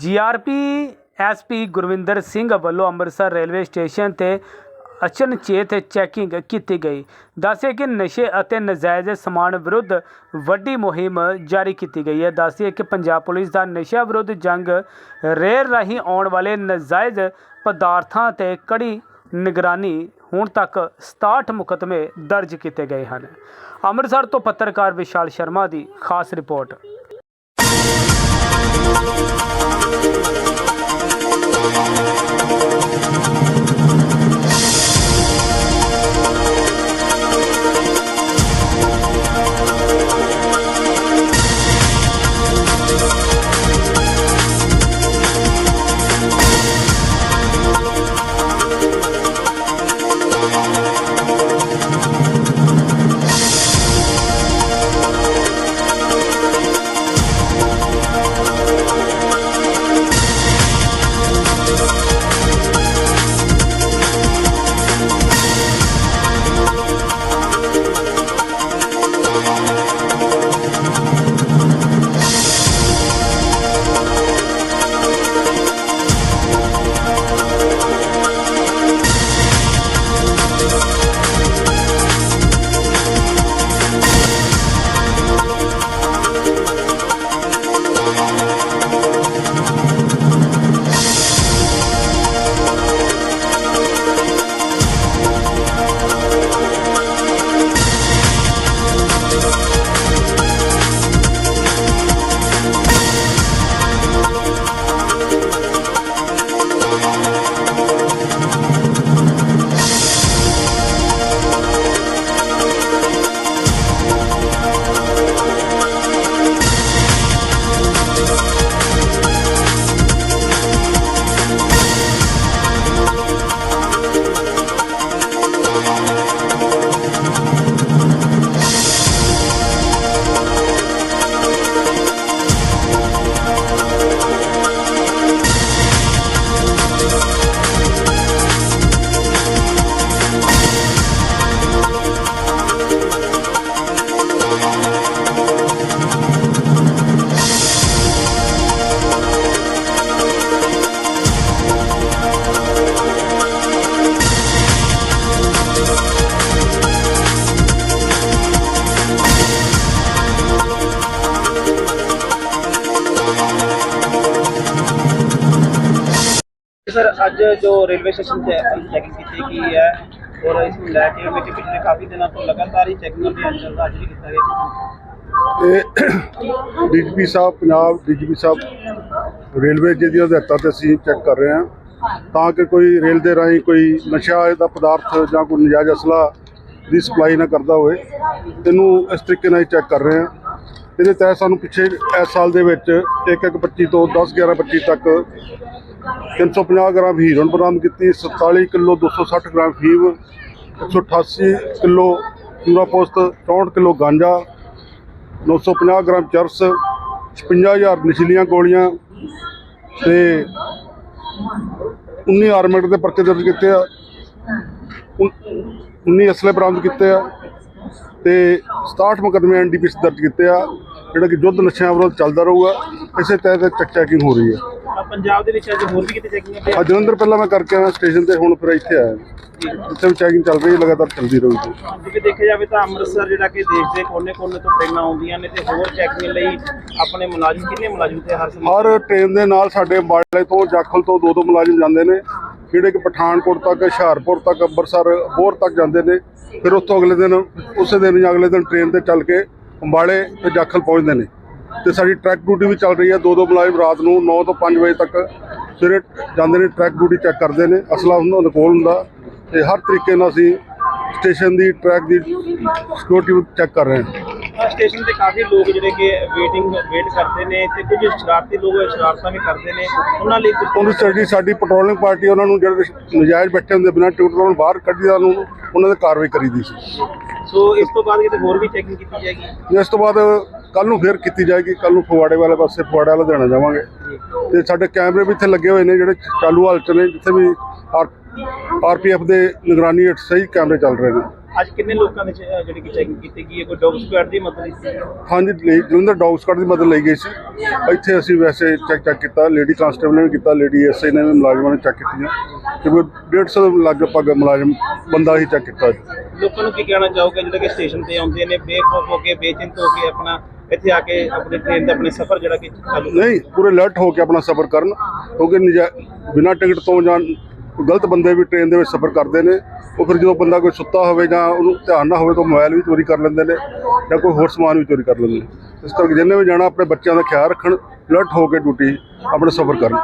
GRP SP Gurvinder Singh ਵੱਲੋਂ Amritsar railway station ਤੇ ਅਚਨਚੇਤ ਚੈਕਿੰਗ ਕੀਤੀ ਗਈ। ਦੱਸਿਆ ਕਿ ਨਸ਼ੇ ਅਤੇ ਨਜਾਇਜ਼ ਸਮਾਨ ਵਿਰੁੱਧ ਵੱਡੀ ਮੁਹਿੰਮ ਜਾਰੀ ਕੀਤੀ ਗਈ ਹੈ। ਦੱਸਿਆ ਕਿ ਪੰਜਾਬ ਪੁਲਿਸ ਦਾ ਨਸ਼ਾ ਵਿਰੁੱਧ ਜੰਗ ਰੇਲ ਰਾਹੀਂ ਆਉਣ ਵਾਲੇ ਨਜਾਇਜ਼ ਪਦਾਰਥਾਂ ਤੇ ਕੜੀ ਨਿਗਰਾਨੀ ਹੁਣ ਤੱਕ 67 ਮੁਕੱਦਮੇ ਦਰਜ ਕੀਤੇ ਗਏ ਹਨ। ਅੰਮ੍ਰਿਤਸਰ ਤੋਂ ਪੱਤਰਕਾਰ ਵਿਸ਼ਾਲ ਸ਼ਰਮਾ ਦੀ ਖਾਸ ਰਿਪੋਰਟ। ਅੱਜ ਜੋ ਰੇਲਵੇ ਸਟੇਸ਼ਨ ਤੇ ਚੈਕਿੰਗ ਕੀਤੀ ਗਈ ਹੈ, ਔਰ ਇਸ ਨੂੰ ਲੈ ਕੇ ਮੈਂ ਕਿ ਪਿਛਲੇ ਕਾਫੀ ਦਿਨਾਂ ਤੋਂ ਲਗਾਤਾਰ ਹੀ ਚੈਕਿੰਗ ਅਭਿਆਨ ਚੱਲਦਾ ਅੱਜ ਵੀ ਕੀਤਾ ਗਿਆ ਇਹ ਡੀਜੀਪੀ ਸਾਹਿਬ, ਪੰਜਾਬ ਡੀਜੀਪੀ ਸਾਹਿਬ, ਰੇਲਵੇ ਜੀ ਦੀਆਂ ਹਦਾਇਤਾਂ ਤੇ ਅਸੀਂ ਚੈੱਕ ਕਰ ਰਹੇ ਹਾਂ। ਤਾਂ ਕਿ ਕੋਈ ਰੇਲ ਦੇ ਰਾਹੀਂ ਕੋਈ ਨਸ਼ਾ ਦਾ ਪਦਾਰਥ ਜਾਂ ਕੋਈ ਨਜਾਇਜ਼ ਅਸਲਾ ਦੀ ਸਪਲਾਈ ਨਾ ਕਰਦਾ ਹੋਵੇ, ਇਹਨੂੰ ਇਸ ਤਰੀਕੇ ਨਾਲ ਚੈੱਕ ਕਰ ਰਹੇ ਹਾਂ। ਇਹਦੇ ਤਹਿਤ ਸਾਨੂੰ ਪਿੱਛੇ ਇਸ ਸਾਲ ਦੇ ਵਿੱਚ 1 1 25 ਤੋਂ 10 11 25 ਤੱਕ 350 ਗ੍ਰਾਮ ਹੀਰੋਇਨ ਬਰਾਮਦ ਕੀਤੀ 47 ਕਿਲੋ 260 ਗ੍ਰਾਮ ਫੀਮ 188 ਕਿਲੋ ਪੂਰਾ ਪੋਸਤ 64 ਕਿਲੋ ਗਾਂਜਾ 950 ਗ੍ਰਾਮ ਚਰਸ 56000 ਨਸ਼ੀਲੀਆਂ ਗੋਲੀਆਂ ਤੇ 19 ਆਰਮੈਂਟ ਦੇ ਪਰਚੇ ਦਰਜ ਕੀਤੇ ਆ। ਉਨ- 19 ਅਸਲੇ ਬਰਾਮਦ ਕੀਤੇ ਆ ਤੇ 67 ਮੁਕੱਦਮੇ ਐਨਡੀਪੀਐਸ ਦਰਜ ਕੀਤੇ ਆ। ਜਿਹੜਾ ਕਿ ਯੁੱਧ ਨਸ਼ਿਆਂ ਵਿਰੁੱਧ ਚੱਲਦਾ ਰਹੂਗਾ ਇਸੇ ਤਹਿਤ ਚੈੱਕ ਚੈਕਿੰਗ ਹੋ ਰਹੀ ਹੈ। ਪੰਜਾਬ ਦੇ ਵਿੱਚ ਅੱਜ ਹੋਰ ਵੀ ਕਿਤੇ ਚੈਕਿੰਗ ਆ ਜਲੰਧਰ ਪਹਿਲਾਂ ਮੈਂ ਕਰਕੇ ਆਇਆ ਸਟੇਸ਼ਨ ਤੇ ਹੁਣ ਫਿਰ ਇੱਥੇ ਆਇਆ। ਇੱਥੇ ਵੀ ਚੈਕਿੰਗ ਚੱਲ ਰਹੀ ਹੈ ਲਗਾਤਾਰ ਚੱਲਦੀ ਰਹੂਗੀ। ਜੇ ਦੇਖਿਆ ਜਾਵੇ ਤਾਂ ਅੰਮ੍ਰਿਤਸਰ ਜਿਹੜਾ ਕਿ ਦੇਸ਼ ਦੇ ਕੋਨੇ-ਕੋਨੇ ਤੋਂ ਟ੍ਰੇਨਾਂ ਆਉਂਦੀਆਂ ਨੇ ਤੇ ਹੋਰ ਚੈਕਿੰਗ ਲਈ ਆਪਣੇ ਮੁਲਾਜ਼ਮ ਕਿੰਨੇ ਮੁਲਾਜ਼ਮ ਤੇ ਹਰ ਸਮੇਂ? ਹਰ ਟ੍ਰੇਨ ਦੇ ਨਾਲ ਸਾਡੇ ਅੰਬਾਲੇ ਤੋਂ ਜਾਖਲ ਤੋਂ ਦੋ ਦੋ ਮੁਲਾਜ਼ਮ ਜਾਂਦੇ ਨੇ। ਜਿਹੜੇ ਕਿ ਪਠਾਨਕੋਟ ਤੱਕ ਹੁਸ਼ਿਆਰਪੁਰ ਤੱਕ ਅੰਮ੍ਰਿਤਸਰ ਬੋਰ ਤੱਕ ਜਾਂਦੇ ਨੇ। ਫਿਰ ਉੱਥੋਂ ਅਗਲੇ ਦਿਨ ਉਸੇ ਦਿਨ ਜਾਂ ਅਗਲੇ ਦਿਨ ਟ੍ਰੇਨ ਤੇ ਚੱਲ ਕੇ ਅੰਬਾਲੇ ਤੇ ਜਾਖਲ ਪਹੁੰਚਦੇ ਨੇ ਤੇ ਸਾਡੀ ਟਰੈਕ ਡਿਊਟੀ ਵੀ ਚੱਲ ਰਹੀ ਹੈ ਦੋ ਦੋ ਮੁਲਾਜ਼ਮ ਰਾਤ ਨੂੰ 9 ਤੋਂ 5 ਵਜੇ ਤੱਕ ਸਵੇਰੇ ਜਾਂਦੇ ਨੇ ਟਰੈਕ ਡਿਊਟੀ ਚੈੱਕ ਕਰਦੇ ਨੇ। ਅਸਲਾ ਉਹਨਾਂ ਦੇ ਕੋਲ ਹੁੰਦਾ ਤੇ ਹਰ ਤਰੀਕੇ ਨਾਲ ਅਸੀਂ ਸਟੇਸ਼ਨ ਦੀ ਟਰੈਕ ਦੀ ਸਿਕਿਉਰਿਟੀ ਚੈੱਕ ਕਰ ਰਹੇ ਹਾਂ। ਸਟੇਸ਼ਨ ਤੇ ਕਾਫੀ ਲੋਕ ਜਿਹੜੇ ਕਿ ਵੇਟਿੰਗ ਵੇਟ ਕਰਦੇ ਨੇ ਤੇ ਕੁਝ ਸ਼ਰਾਰਤੀ ਲੋਕ ਸ਼ਰਾਰਤਾਂ ਵੀ ਕਰਦੇ ਨੇ। ਉਹਨਾਂ ਲਈ ਉਹਨੂੰ ਸਾਡੀ ਸਾਡੀ ਪੈਟਰੋਲਿੰਗ ਪਾਰਟੀ ਉਹਨਾਂ ਨੂੰ ਜਿਹੜੇ ਨਜਾਇਜ਼ ਬੈਠੇ ਹੁੰਦੇ ਬਿਨਾਂ ਟਿਕਟ ਤੋਂ ਬਾਹਰ ਕੱਢੀਦਾ ਨੂੰ ਉਹਨਾਂ ਦੇ ਕਾਰਵਾਈ ਕਰੀਦੀ ਸੀ। ਸੋ ਇਸ ਤੋਂ ਬਾਅਦ ਕਿਤੇ ਹੋਰ ਵੀ ਚੈਕਿੰਗ ਕੀਤੀ ਜਾਏਗੀ? ਇਸ ਤੋਂ ਬਾਅਦ ਕੱਲ ਨੂੰ ਫੇਰ ਕੀਤੀ ਜਾਏਗੀ। ਕੱਲ ਨੂੰ ਫਗਵਾੜੇ ਵਾਲੇ ਪਾਸੇ, ਫਗਵਾੜਾ ਲੁਧਿਆਣਾ ਜਾਵਾਂਗੇ। ਤੇ ਸਾਡੇ ਕੈਮਰੇ ਵੀ ਇੱਥੇ ਲੱਗੇ ਹੋਏ ਨੇ ਜਿਹੜੇ ਚਾਲੂ ਹਾਲਤ ਨੇ, ਜਿੱਥੇ ਵੀ ਆਰਪੀਐਫ ਦੇ ਨਿਗਰਾਨੀ ਹੇਠ ਸਹੀ ਕੈਮਰੇ ਚੱਲ ਰਹੇ ਨੇ। ਅੱਜ ਕਿੰਨੇ ਲੋਕਾਂ ਨੇ ਚ- ਜਿਹੜੀ ਕਿ ਚੈਕਿੰਗ ਕੀਤੀ ਗਈ ਹੈ? ਕੋਈ ਡੌਗ ਸਕੁਐਡ ਦੀ ਮਦਦ ਲਈ ਹਾਂਜੀ ਲਈ- ਜਲੰਧਰ ਡੌਗ ਸਕਾਡ ਦੀ ਮਦਦ ਲਈ ਗਈ ਸੀ। ਇੱਥੇ ਅਸੀਂ ਵੈਸੇ ਚੈੱਕ ਚੈੱਕ ਕੀਤਾ ਲੇਡੀ ਕਾਂਸਟੇਬਲ ਨੇ ਵੀ ਕੀਤਾ ਲੇਡੀ ਐਸਆਈ ਨੇ ਵੀ ਮੁਲਾਜ਼ਮਾਂ ਨੇ ਚੈੱਕ ਕੀਤੀਆਂ ਤੇ ਕੋਈ 150 ਦੇ ਲਗਭਗ ਮੁਲਾਜ਼ਮ ਬੰਦਾ ਹੀ ਚੈੱਕ ਕੀਤਾ ਲੋਕਾਂ ਨੂੰ ਕੀ ਕਹਿਣਾ ਚਾਹੋਗੇ? ਜਿਹੜੇ ਕਿ ਸਟੇਸ਼ਨ ਤੇ ਆਉਂਦੇ ਨੇ ਬੇਖੌਫ ਹੋ ਕੇ ਬੇਚਿੰਤ ਹੋ ਕੇ ਆਪਣਾ ਇੱਥੇ ਆ ਕੇ ਆਪਣੇ ਟ੍ਰੇਨ ਦਾ ਆਪਣੇ ਸਫ਼ਰ ਜਿਹੜਾ ਕਿ ਚਾਲੂ ਨਹੀਂ ਪੂਰੇ ਅਲਰਟ ਹੋ ਕੇ ਆਪਣਾ ਸਫ਼ਰ ਕਰਨ ਕਿਉਂਕਿ ਬਿਨਾਂ ਟਿਕਟ ਤੋਂ ਜਾਂ ਗਲਤ ਬੰਦੇ ਵੀ ਟ੍ਰੇਨ ਦੇ ਵਿੱਚ ਸਫ਼ਰ ਕਰਦੇ ਨੇ। ਉਹ ਫਿਰ ਜਦੋਂ ਬੰਦਾ ਕੋਈ ਸੁੱਤਾ ਹੋਵੇ ਜਾਂ ਉਹਨੂੰ ਧਿਆਨ ਨਾ ਹੋਵੇ ਤਾਂ ਮੋਬਾਈਲ ਵੀ ਚੋਰੀ ਕਰ ਲੈਂਦੇ ਨੇ ਜਾਂ ਕੋਈ ਹੋਰ ਸਮਾਨ ਵੀ ਚੋਰੀ ਕਰ ਲੈਂਦੇ ਨੇ। ਇਸ ਕਰਕੇ ਜਿੰਨੇ ਵੀ ਜਾਣਾ ਆਪਣੇ ਬੱਚਿਆਂ ਦਾ ਖਿਆਲ ਰੱਖਣ ਅਲਰਟ ਹੋ ਕੇ ਡਿਊਟੀ ਆਪਣਾ ਸਫ਼ਰ ਕਰਨ।